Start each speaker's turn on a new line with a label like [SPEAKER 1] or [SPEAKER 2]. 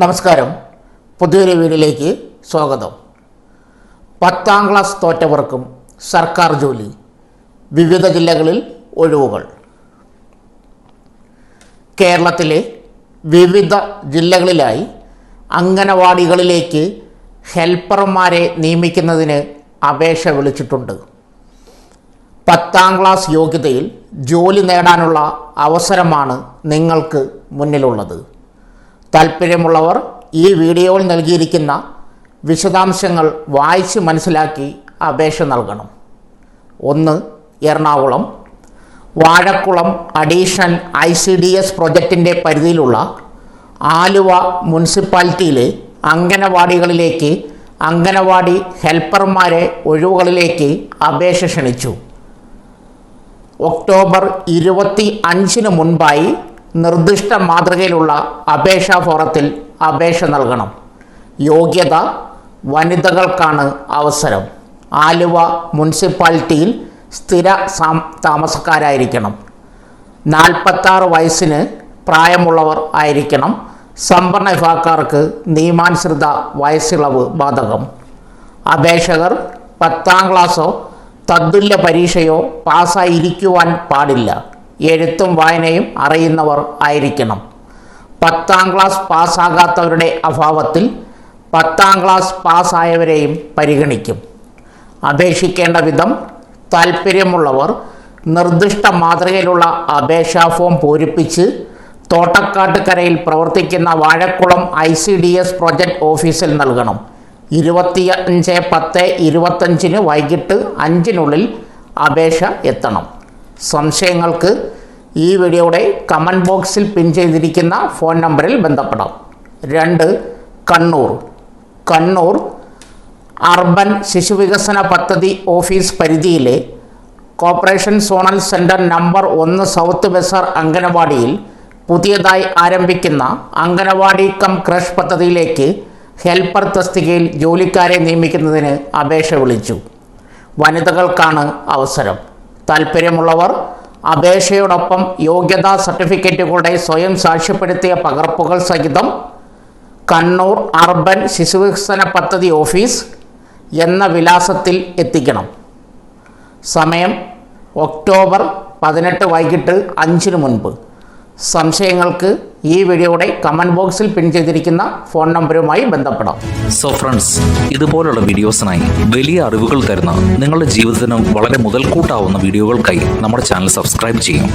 [SPEAKER 1] നമസ്കാരം. പുതിയൊരു വീടിലേക്ക് സ്വാഗതം. പത്താം ക്ലാസ് തോറ്റവർക്കും സർക്കാർ ജോലി വിവിധ ജില്ലകളിൽ ഒഴിവുകൾ. കേരളത്തിലെ വിവിധ ജില്ലകളിലായി അംഗനവാടികളിലേക്ക് ഹെൽപ്പർമാരെ നിയമിക്കുന്നതിന് അപേക്ഷ വിളിച്ചിട്ടുണ്ട്. പത്താം ക്ലാസ് യോഗ്യതയിൽ ജോലി നേടാനുള്ള അവസരമാണ് നിങ്ങൾക്ക് മുന്നിലുള്ളത്. താല്പര്യമുള്ളവർ ഈ വീഡിയോയിൽ നൽകിയിരിക്കുന്ന വിശദാംശങ്ങൾ വായിച്ച് മനസ്സിലാക്കി അപേക്ഷ നൽകണം. ഒന്ന് Ernakulam. Vazhakulam additional I C D S പ്രൊജക്റ്റിന്റെ പരിധിയിലുള്ള ആലുവ മുനിസിപ്പാലിറ്റിയിലെ അംഗനവാടികളിലേക്ക് അംഗനവാടി ഹെൽപ്പർമാരെ ഒഴിവുകളിലേക്ക് അപേക്ഷ ക്ഷണിച്ചു. ഒക്ടോബർ ഇരുപത്തി അഞ്ചിന് മുൻപായി നിർദ്ദിഷ്ട മാതൃകയിലുള്ള അപേക്ഷാ ഫോറത്തിൽ അപേക്ഷ നൽകണം. യോഗ്യത വനിതകൾക്കാണ് അവസരം. ആലുവ മുനിസിപ്പാലിറ്റിയിൽ സ്ഥിര താമസക്കാരായിരിക്കണം. നാൽപ്പത്താറ് വയസ്സിന് പ്രായമുള്ളവർ ആയിരിക്കണം. സമ്പന്ന വിഭാഗക്കാർക്ക് നിയമാനുസൃത വയസ്സിളവ് ബാധകം. അപേക്ഷകർ പത്താം ക്ലാസ്സോ തത്തുല്യ പരീക്ഷയോ പാസ്സായിരിക്കുവാൻ പാടില്ല. എഴുത്തും വായനയും അറിയുന്നവർ ആയിരിക്കണം. പത്താം ക്ലാസ് പാസ്സാകാത്തവരുടെ അഭാവത്തിൽ പത്താം ക്ലാസ് പാസ്സായവരെയും പരിഗണിക്കും. അപേക്ഷിക്കേണ്ട വിധം താൽപ്പര്യമുള്ളവർ നിർദ്ദിഷ്ട മാതൃകയിലുള്ള അപേക്ഷാ ഫോം പൂരിപ്പിച്ച് തോട്ടക്കാട്ടുകരയിൽ പ്രവർത്തിക്കുന്ന Vazhakulam I C D S project ഓഫീസിൽ നൽകണം. ഇരുപത്തിയഞ്ച് പത്ത് ഇരുപത്തഞ്ചിന് വൈകിട്ട് അഞ്ചിനുള്ളിൽ അപേക്ഷ എത്തണം. സംശയങ്ങൾക്ക് ഈ വീഡിയോയുടെ കമന്റ് ബോക്സിൽ പിൻ ചെയ്തിരിക്കുന്ന ഫോൺ നമ്പറിൽ ബന്ധപ്പെടാം. രണ്ട് കണ്ണൂർ. കണ്ണൂർ അർബൻ ശിശുവികസന പദ്ധതി ഓഫീസ് പരിധിയിലെ കോർപ്പറേഷൻ സോണൽ സെന്റർ നമ്പർ ഒന്ന് സൗത്ത് ബസാർ അംഗനവാടിയിൽ പുതിയതായി ആരംഭിക്കുന്ന അംഗനവാടി കം ക്രഷ് പദ്ധതിയിലേക്ക് ഹെൽപ്പർ തസ്തികയിൽ ജോലിക്കാരെ നിയമിക്കുന്നതിന് അപേക്ഷ വിളിച്ചു. വനിതകൾക്കാണ് അവസരം. താൽപ്പര്യമുള്ളവർ അപേക്ഷയോടൊപ്പം യോഗ്യതാ സർട്ടിഫിക്കറ്റുകളുടെ സ്വയം സാക്ഷ്യപ്പെടുത്തിയ പകർപ്പുകൾ സഹിതം കണ്ണൂർ അർബൻ ശിശുവികസന പദ്ധതി ഓഫീസ് എന്ന വിലാസത്തിൽ എത്തിക്കണം. സമയം ഒക്ടോബർ പതിനെട്ട് വൈകിട്ട് അഞ്ചിന് മുൻപ്. സംശയങ്ങൾക്ക് ഈ വീഡിയോയുടെ കമന്റ് ബോക്സിൽ പിൻ ചെയ്തിരിക്കുന്ന ഫോൺ നമ്പറുമായി ബന്ധപ്പെടാം.
[SPEAKER 2] സോ ഫ്രണ്ട്സ് ഇതുപോലുള്ള വീഡിയോസിനായി വലിയ അറിവുകൾ തരുന്ന നിങ്ങളുടെ ജീവിതത്തിന് വളരെ മുതൽക്കൂട്ടാവുന്ന വീഡിയോകൾക്കായി നമ്മുടെ ചാനൽ സബ്സ്ക്രൈബ് ചെയ്യും.